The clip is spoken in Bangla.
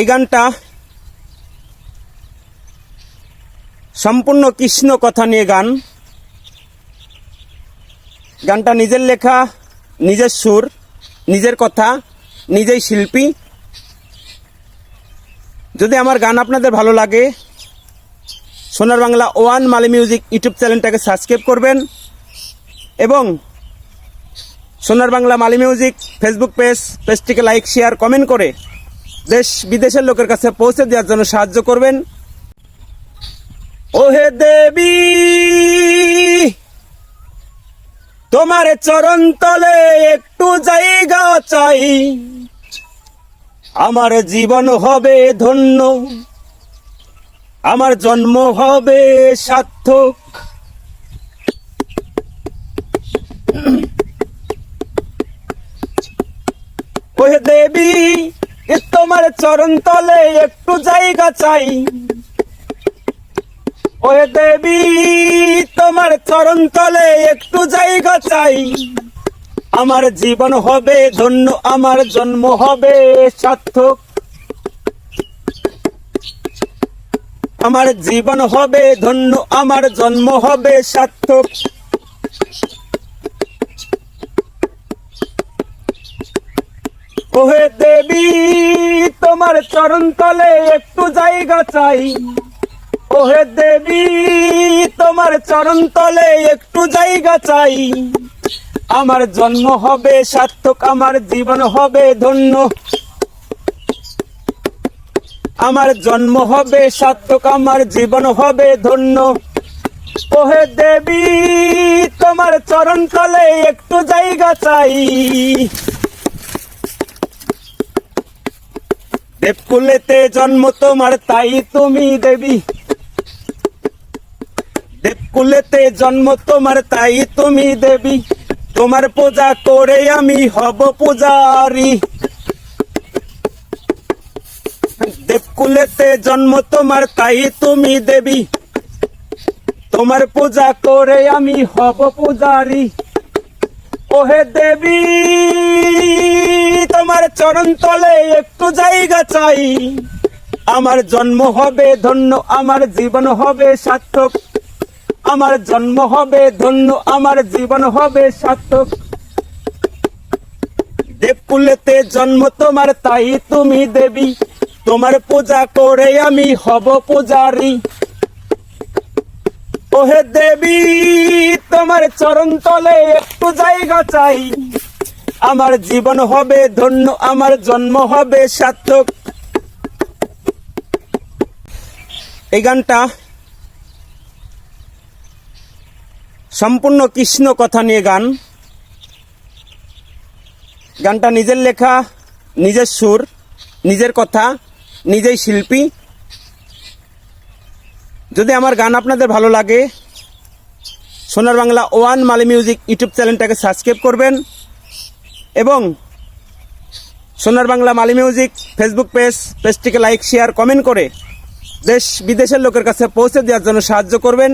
এই গানটা সম্পূর্ণ কৃষ্ণ কথা নিয়ে গান। গানটা নিজের লেখা, নিজের সুর, নিজের কথা, নিজেই শিল্পী। যদি আমার গান আপনাদের ভালো লাগে, Sonar Bangla one Mali music YouTube চ্যানেলটাকে সাবস্ক্রাইব করবেন এবং Sonar Bangla Mali music Facebook page, পেজটিকে লাইক, শেয়ার, কমেন্ট করে দেশ বিদেশের লোকের কাছে পৌঁছে দেওয়ার জন্য সাহায্য করবেন। ওহে দেবী, তোমার চরণ তলে একটু জায়গা চাই। আমার জীবন হবে ধন্য, আমার জন্ম হবে সার্থক ওহে দেবী এ তোমার চরণ তলে একটু জায়গা চাই। ওহে দেবী, তোমার চরণ তলে একটু জায়গা চাই। আমার জীবন হবে, ধন্য আমার জন্ম হবে, সার্থক। আমার জীবন হবে, ধন্য আমার জন্ম হবে, সার্থক। ওহে দেবী তোমার চরণ তলে একটু জায়গা চাই। ওহে দেবী, তোমার চরণ তলে একটু জায়গা চাই। আমার জন্ম হবে সার্থক, আমার জীবন হবে ধন্য। আমার জন্ম হবে সার্থক, আমার জীবন হবে ধন্য। ওহে দেবী, তোমার চরণ তলে একটু জায়গা চাই। দেবকুলেতে জন্ম তোমার, তাই তুমি দেবী। দেবকুলেতে জন্ম তোমার, তাই তুমি দেবী। তোমার পূজা করে আমি হব পূজারি। দেবকুলেতে জন্ম তোমার, তাই তুমি দেবী। তোমার পূজা করে আমি হব পূজারি। ওহে দেবী, তোমার চরণ তলে একটু জায়গা চাই। আমার জন্ম হবে ধন্য, আমার জীবন হবে সার্থক। আমার জন্ম হবে ধন্য, আমার জীবন হবে সার্থক। দেবকুলেতে জন্ম তোমার, তাই তুমি দেবী। তোমার পূজা করে আমি হব পূজারি। ওহে দেবী, তোমার চরণ তলে একটু জায়গা চাই। আমার জীবন হবে ধন্য, আমার জন্ম হবে সার্থক। এই গানটা সম্পূর্ণ কৃষ্ণ কথা নিয়ে গান। গানটা নিজের লেখা, নিজের সুর, নিজের কথা, নিজেই শিল্পী। যদি আমার গান আপনাদের ভালো লাগে, Sonar Bangla one Mali music YouTube চ্যানেলটাকে সাবস্ক্রাইব করবেন এবং Sonar Bangla Mali music Facebook page, পেজটিকে লাইক, শেয়ার, কমেন্ট করে দেশ বিদেশের লোকের কাছে পৌঁছে দেওয়ার জন্য সাহায্য করবেন।